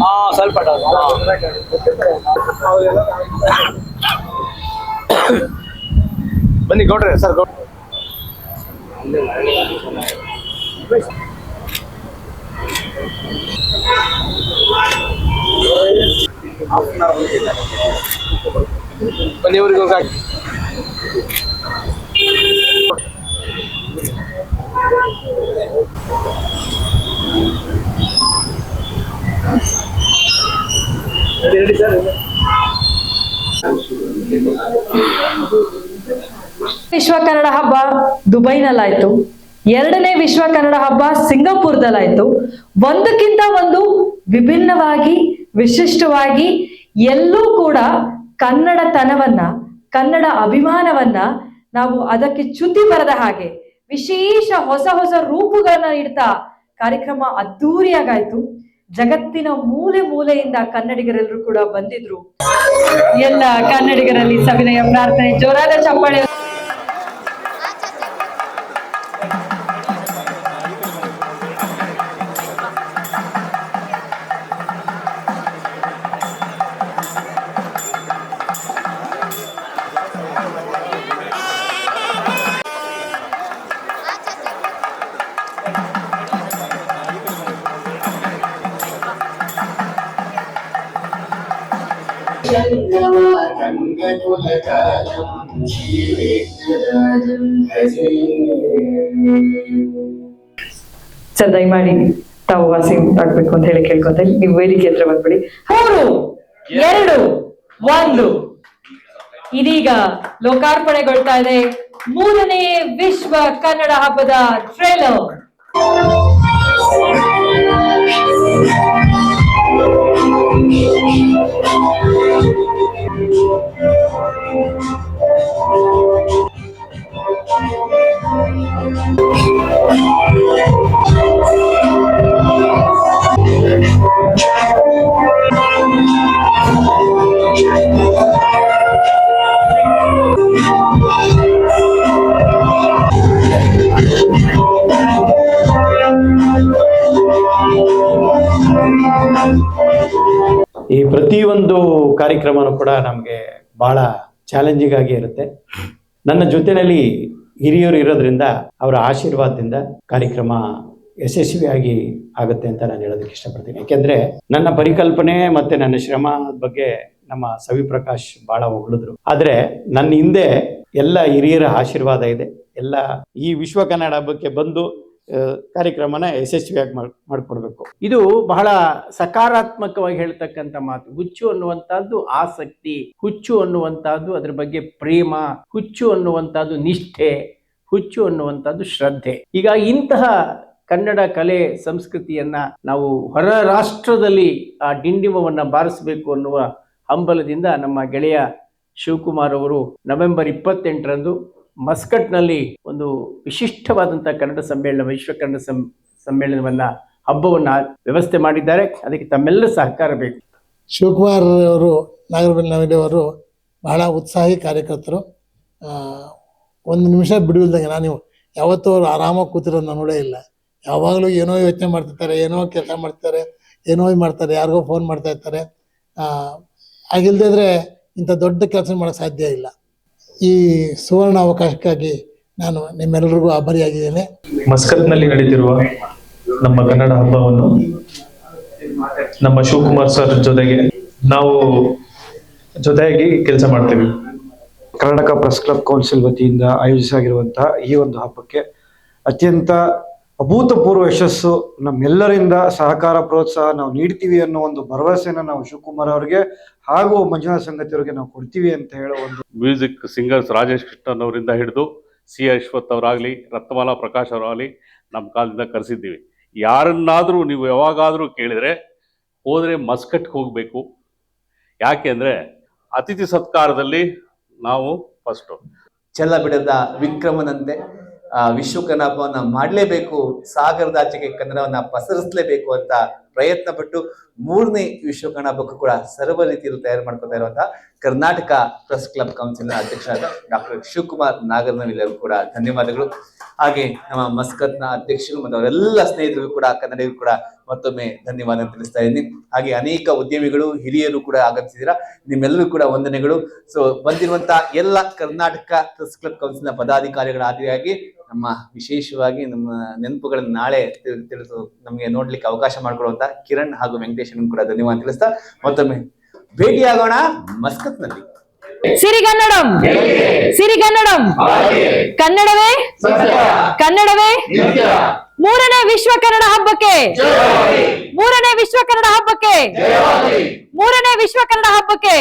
ಹಾ ಸ್ವಲ್ಪ ಬನ್ನಿ ಗೌಡ್ರೆ ಸರ್ ಗೌಡ್ರೆ ಬನ್ನಿ ಇವ್ರಿಗೆ ಹೋಗಿ ವಿಶ್ವ ಕನ್ನಡ ಹಬ್ಬ ದುಬೈನಲ್ಲಾಯ್ತು. ಎರಡನೇ ವಿಶ್ವ ಕನ್ನಡ ಹಬ್ಬ ಸಿಂಗಾಪುರದಲ್ಲಾಯ್ತು. ಒಂದಕ್ಕಿಂತ ಒಂದು ವಿಭಿನ್ನವಾಗಿ, ವಿಶಿಷ್ಟವಾಗಿ ಎಲ್ಲೂ ಕೂಡ ಕನ್ನಡತನವನ್ನ, ಕನ್ನಡ ಅಭಿಮಾನವನ್ನ ನಾವು ಅದಕ್ಕೆ ಚ್ಯುತಿ ಬರದ ಹಾಗೆ ವಿಶೇಷ ಹೊಸ ಹೊಸ ರೂಪುಗಳನ್ನ ನೀಡ್ತಾ ಕಾರ್ಯಕ್ರಮ ಅದ್ದೂರಿಯಾಗಾಯ್ತು. ಜಗತ್ತಿನ ಮೂಲೆ ಮೂಲೆಯಿಂದ ಕನ್ನಡಿಗರೆಲ್ಲರೂ ಕೂಡ ಬಂದಿದ್ರು. ಎಲ್ಲ ಕನ್ನಡಿಗರಲ್ಲಿ ಸವಿನಯ ಪ್ರಾರ್ಥನೆ ಜೋರಾದ ಚಪ್ಪಾಳೆ. ಸರ್, ದಯಮಾಡಿ ತಾವು ವಾಸಿ ಆಗ್ಬೇಕು ಅಂತ ಹೇಳಿ ಕೇಳ್ಕೊತೀನಿ ನೀವು ವೇದಿಕೆ ಹತ್ರ ಬಂದ್ಬಿಡಿ. ಮೂರು, ಎರಡು, ಒಂದು. ಇದೀಗ ಲೋಕಾರ್ಪಣೆಗೊಳ್ತಾ ಇದೆ ಮೂರನೇ ವಿಶ್ವ ಕನ್ನಡ ಹಬ್ಬದ ಟ್ರೇಲರ್ ಈ ಪ್ರತಿಯೊಂದು ಕಾರ್ಯಕ್ರಮನೂ ಕೂಡ ನಮಗೆ ಬಹಳ ಚಾಲೆಂಜಿಂಗ್ ಆಗಿ ಇರುತ್ತೆ. ನನ್ನ ಜೊತೆಯಲ್ಲಿ ಹಿರಿಯರು ಇರೋದ್ರಿಂದ ಅವರ ಆಶೀರ್ವಾದದಿಂದ ಕಾರ್ಯಕ್ರಮ ಯಶಸ್ವಿಯಾಗಿ ಆಗುತ್ತೆ ಅಂತ ನಾನು ಹೇಳೋದಕ್ಕೆ ಇಷ್ಟಪಡ್ತೀನಿ. ಯಾಕೆಂದ್ರೆ ನನ್ನ ಪರಿಕಲ್ಪನೆ ಮತ್ತೆ ನನ್ನ ಶ್ರಮ ಬಗ್ಗೆ ನಮ್ಮ ಸವಿ ಪ್ರಕಾಶ್ ಬಹಳ ಹೊಗಳಿದ್ರು. ಆದರೆ ನನ್ನ ಹಿಂದೆ ಎಲ್ಲ ಹಿರಿಯರ ಆಶೀರ್ವಾದ ಇದೆ. ಎಲ್ಲ ಈ ವಿಶ್ವ ಕನ್ನಡ ಹಬ್ಬಕ್ಕೆ ಬಂದು ಕಾರ್ಯಕ್ರಮನ ಯಶಸ್ವಿಯಾಗಿ ಮಾಡಿಕೊಡ್ಬೇಕು. ಇದು ಬಹಳ ಸಕಾರಾತ್ಮಕವಾಗಿ ಹೇಳ್ತಕ್ಕಂಥ ಮಾತು. ಹುಚ್ಚು ಅನ್ನುವಂಥದ್ದು ಆಸಕ್ತಿ, ಹುಚ್ಚು ಅನ್ನುವಂಥದ್ದು ಅದ್ರ ಬಗ್ಗೆ ಪ್ರೇಮ, ಹುಚ್ಚು ಅನ್ನುವಂಥದ್ದು ನಿಷ್ಠೆ, ಹುಚ್ಚು ಅನ್ನುವಂಥದ್ದು ಶ್ರದ್ಧೆ. ಈಗ ಇಂತಹ ಕನ್ನಡ ಕಲೆ, ಸಂಸ್ಕೃತಿಯನ್ನ ನಾವು ಹೊರ ರಾಷ್ಟ್ರದಲ್ಲಿ ಆ ಡಿಂಡಿಮವನ್ನು ಬಾರಿಸಬೇಕು ಅನ್ನುವ ಹಂಬಲದಿಂದ ನಮ್ಮ ಗೆಳೆಯ ಶಿವಕುಮಾರ್ ಅವರು ನವೆಂಬರ್ ಇಪ್ಪತ್ತೆಂಟರಂದು ಮಸ್ಕಟ್ನಲ್ಲಿ ಒಂದು ವಿಶಿಷ್ಟವಾದಂಥ ಕನ್ನಡ ಸಮ್ಮೇಳನ, ವಿಶ್ವ ಕನ್ನಡ ಸಮ್, ಸಮ್ಮೇಳನವನ್ನ, ಹಬ್ಬವನ್ನ ವ್ಯವಸ್ಥೆ ಮಾಡಿದ್ದಾರೆ. ಅದಕ್ಕೆ ತಮ್ಮೆಲ್ಲ ಸಹಕಾರ ಬೇಕು. ಶಿವಕುಮಾರ್ ಅವರು ನಾಗರಬೆಲ್ ಅವರು ಬಹಳ ಉತ್ಸಾಹಿ ಕಾರ್ಯಕರ್ತರು. ಒಂದು ನಿಮಿಷ ಬಿಡುವಿಲ್ದಂಗೆ ನಾನು ಯಾವತ್ತೂ ಅವರು ಆರಾಮಾಗಿ ಕೂತಿರೋದು ನಾನು ನೋಡೇ ಇಲ್ಲ. ಯಾವಾಗಲೂ ಏನೋ ಯೋಚನೆ ಮಾಡ್ತಿರ್ತಾರೆ, ಏನೋ ಕೆಲಸ ಮಾಡ್ತಿರ್ತಾರೆ, ಏನೋ ಮಾಡ್ತಾರೆ, ಯಾರಿಗೋ ಫೋನ್ ಮಾಡ್ತಾ ಇರ್ತಾರೆ. ಆಗಿಲ್ದೇ ಹಾಗಿಲ್ದಿದ್ರೆ ಇಂಥ ದೊಡ್ಡ ಕೆಲಸ ಮಾಡೋಕ್ಕೆ ಸಾಧ್ಯ ಇಲ್ಲ. ಈ ಸುವರ್ಣ ಅವಕಾಶಕ್ಕಾಗಿ ನಾನು ನಿಮ್ಮೆಲ್ಲರಿಗೂ ಆಭಾರಿಯಾಗಿದ್ದೇನೆ. ಮಸ್ಕತ್ನಲ್ಲಿ ನಡೆದಿರುವ ನಮ್ಮ ಕನ್ನಡ ಹಬ್ಬವನ್ನು ನಮ್ಮ ಶಿವಕುಮಾರ್ ಸರ್ ಜೊತೆಗೆ ನಾವು ಜೊತೆಯಾಗಿ ಕೆಲಸ ಮಾಡ್ತೇವೆ. ಕರ್ನಾಟಕ ಪ್ರೆಸ್ ಕ್ಲಬ್ ಕೌನ್ಸಿಲ್ ವತಿಯಿಂದ ಆಯೋಜಿಸಲಾಗಿರುವಂತಹ ಈ ಒಂದು ಹಬ್ಬಕ್ಕೆ ಅತ್ಯಂತ ಅಭೂತಪೂರ್ವ ಯಶಸ್ಸು ನಮ್ಮೆಲ್ಲರಿಂದ ಸಹಕಾರ ಪ್ರೋತ್ಸಾಹ ನಾವು ನೀಡ್ತೀವಿ ಅನ್ನೋ ಒಂದು ಭರವಸೆನ ನಾವು ಶಿವಕುಮಾರ್ ಅವರಿಗೆ ಹಾಗೂ ಮಂಜುನಾಥ ಸಂಗತಿ ಅವರಿಗೆ ನಾವು ಕೊಡ್ತೀವಿ ಅಂತ ಹೇಳೋ ಒಂದು ಮ್ಯೂಸಿಕ್ ಸಿಂಗರ್ಸ್ ರಾಜೇಶ್ ಕೃಷ್ಣನ್ ಅವರಿಂದ ಹಿಡಿದು ಸಿ ಅಶ್ವಥ್ ಅವರಾಗಲಿ ರತ್ನಮಾಲಾ ಪ್ರಕಾಶ್ ಅವರಾಗಲಿ ನಮ್ಮ ಕಾಲದಿಂದ ಕರೆಸಿದ್ದೀವಿ. ಯಾರನ್ನಾದರೂ ನೀವು ಯಾವಾಗಾದರೂ ಕೇಳಿದರೆ ಹೋದರೆ ಮಸ್ಕಟ್ಗೆ ಹೋಗಬೇಕು. ಯಾಕೆಂದರೆ ಅತಿಥಿ ಸತ್ಕಾರದಲ್ಲಿ ನಾವು ಫಸ್ಟು ಚೆಲ್ಲ ಬಿಡದ ವಿಕ್ರಮನಂತೆ ಆ ವಿಶ್ವ ಹಬ್ಬವನ್ನ ಮಾಡಲೇಬೇಕು ಸಾಗರದಾಚೆಗೆ ಕನ್ನಡವನ್ನ ಪಸರಿಸಲೇಬೇಕು ಅಂತ ಪ್ರಯತ್ನ ಪಟ್ಟು ಮೂರನೇ ವಿಶ್ವಕರ್ಣ ಹಬ್ಬಕ್ಕೂ ಕೂಡ ಸರ್ವ ರೀತಿಯಲ್ಲಿ ತಯಾರು ಮಾಡ್ಕೊತಾ ಇರುವಂತಹ ಕರ್ನಾಟಕ ಪ್ರೆಸ್ ಕ್ಲಬ್ ಕೌನ್ಸಿಲ್ನ ಅಧ್ಯಕ್ಷರಾದ ಡಾಕ್ಟರ್ ಶಿವಕುಮಾರ್ ನಾಗರನವಿಲ್ಲರೂ ಕೂಡ ಧನ್ಯವಾದಗಳು. ಹಾಗೆ ನಮ್ಮ ಮಸ್ಕತ್ನ ಅಧ್ಯಕ್ಷರು ಮತ್ತು ಅವರೆಲ್ಲ ಸ್ನೇಹಿತರಿಗೂ ಕೂಡ ಕನ್ನಡಿಗರು ಕೂಡ ಮತ್ತೊಮ್ಮೆ ಧನ್ಯವಾದ ತಿಳಿಸ್ತಾ ಇದ್ದೀನಿ. ಹಾಗೆ ಅನೇಕ ಉದ್ಯಮಿಗಳು, ಹಿರಿಯರು ಕೂಡ ಆಗಮಿಸಿದ್ದೀರಾ? ನಿಮ್ಮೆಲ್ಲರೂ ಕೂಡ ವಂದನೆಗಳು. ಸೊ ಬಂದಿರುವಂತಹ ಎಲ್ಲ ಕರ್ನಾಟಕ ಪ್ರೆಸ್ ಕ್ಲಬ್ ಕೌನ್ಸಿಲ್ನ ಪದಾಧಿಕಾರಿಗಳ ಆದಿಯಾಗಿ ನಮ್ಮ ವಿಶೇಷವಾಗಿ ನಮ್ಮ ನೆನಪುಗಳನ್ನು ನಾಳೆ ತಿಳ್- ತಿಳಿಸು ನಮಗೆ ನೋಡ್ಲಿಕ್ಕೆ ಅವಕಾಶ ಮಾಡಿಕೊಡುವಂತ ಕಿರಣ್ ಹಾಗೂ ವೆಂಕಟೇಶ್ ಕೂಡ ಧನ್ಯವಾದ ತಿಳಿಸ್ತಾ ಮತ್ತೊಮ್ಮೆ ಭೇಟಿಯಾಗೋಣ ಮಸ್ಕತ್ನಲ್ಲಿ. ಸಿರಿಗನ್ನಡಂ ಸಿರಿಗನ್ನಡಂ ಕನ್ನಡವೇ? ಕನ್ನಡವೇ? ಮೂರನೇ ವಿಶ್ವ ಕನ್ನಡ ಹಬ್ಬಕ್ಕೆ. ಮೂರನೇ ವಿಶ್ವ ಕನ್ನಡ ಹಬ್ಬಕ್ಕೆ. ಮೂರನೇ ವಿಶ್ವ ಕನ್ನಡ ಹಬ್ಬಕ್ಕೆ.